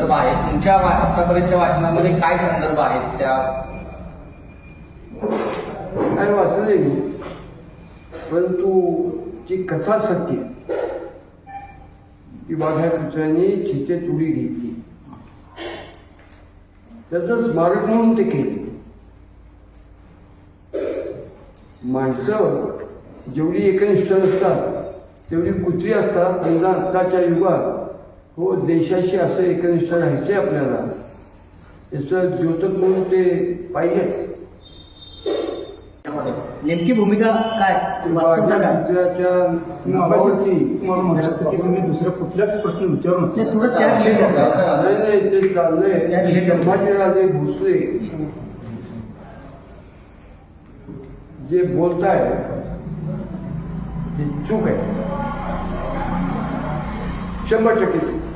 संदर्भ आहेत तुमच्या आतापर्यंतच्या वाचनामध्ये काय संदर्भ आहेत त्या? काय वाचले मी परंतु ती कथा सत्य आहे. की वाघ्या घेतली. त्याचं स्मारक म्हणून ते केले. माणसं जेवढी एकनिष्ठ असतात तेवढी कुत्री असतात समजा आत्ताच्या युगात हो देशाशी असं एकनिष्ठ राहायचंय आपल्याला. याचं द्योतक म्हणून ते पाहिजेच. नेमकी भूमिका काय? तुम्ही दुसऱ्या कुठल्याच प्रश्न विचारू ते आहे. चाललंय. संभाजीराजे भोसले जे बोलताय ते चूक आहे. Chama-te aqui.